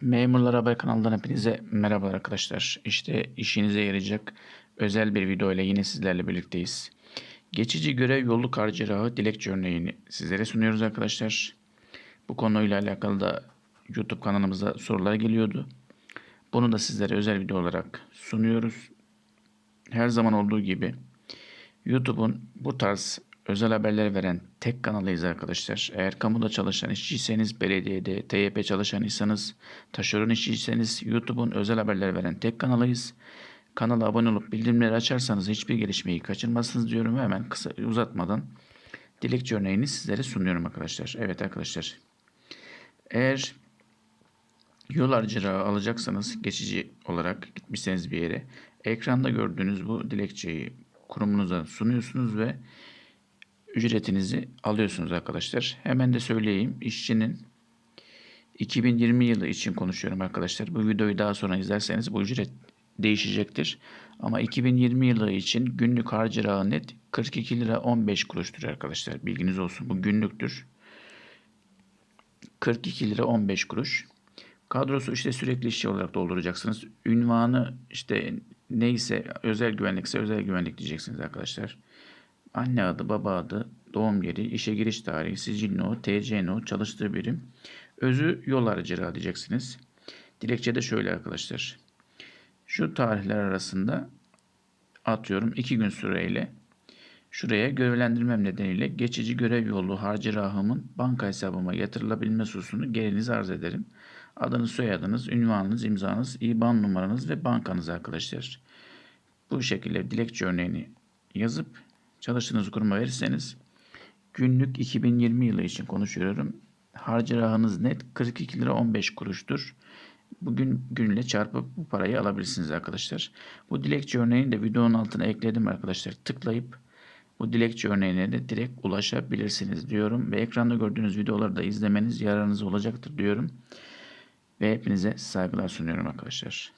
Memurlar Haber kanalından hepinize merhabalar arkadaşlar. İşte işinize yarayacak özel bir video ile yine sizlerle birlikteyiz. Geçici görev yolluk harcırahı dilekçe örneğini sizlere sunuyoruz arkadaşlar. Bu konuyla alakalı da YouTube kanalımıza sorular geliyordu. Bunu da sizlere özel video olarak sunuyoruz. Her zaman olduğu gibi YouTube'un bu tarz özel haberler veren tek kanalıyız arkadaşlar. Eğer kamuda çalışan işçiyseniz, belediyede, TYP çalışanıysanız, taşeron işçiyseniz YouTube'un özel haberler veren tek kanalıyız. Kanala abone olup bildirimleri açarsanız hiçbir gelişmeyi kaçırmazsınız diyorum ve hemen kısa uzatmadan dilekçe örneğini sizlere sunuyorum arkadaşlar. Evet arkadaşlar. Eğer yol harcırahı alacaksanız geçici olarak gitmişseniz bir yere ekranda gördüğünüz bu dilekçeyi kurumunuza sunuyorsunuz ve ücretinizi alıyorsunuz arkadaşlar. Hemen de söyleyeyim. işçinin 2020 yılı için konuşuyorum arkadaşlar. Bu videoyu daha sonra izlerseniz bu ücret değişecektir. Ama 2020 yılı için günlük harcırahı net 42 lira 15 kuruştur arkadaşlar. Bilginiz olsun. Bu günlüktür. 42 lira 15 kuruş. Kadrosu işte sürekli işçi olarak dolduracaksınız. Ünvanı işte neyse özel güvenlikse özel güvenlik diyeceksiniz arkadaşlar. Anne adı, baba adı, doğum yeri, işe giriş tarihi, sicil no, TC no, çalıştığı birim. Özü yol harcırahı diyeceksiniz. Dilekçe de şöyle arkadaşlar. Şu tarihler arasında atıyorum 2 gün süreyle şuraya görevlendirmem nedeniyle geçici görev yolu harcırahımın banka hesabıma yatırılabilme hususunu gelinize arz ederim. Adınız, soyadınız, ünvanınız, imzanız, IBAN numaranız ve bankanız arkadaşlar. Bu şekilde dilekçe örneğini yazıp çalıştığınız kuruma verirseniz günlük 2020 yılı için konuşuyorum. Harcırahınız net 42 lira 15 kuruştur. Bugün günle çarpıp bu parayı alabilirsiniz arkadaşlar. Bu dilekçe örneğini de videonun altına ekledim arkadaşlar. Tıklayıp bu dilekçe örneğine de direkt ulaşabilirsiniz diyorum. Ve ekranda gördüğünüz videoları da izlemeniz yararınız olacaktır diyorum. Ve hepinize saygılar sunuyorum arkadaşlar.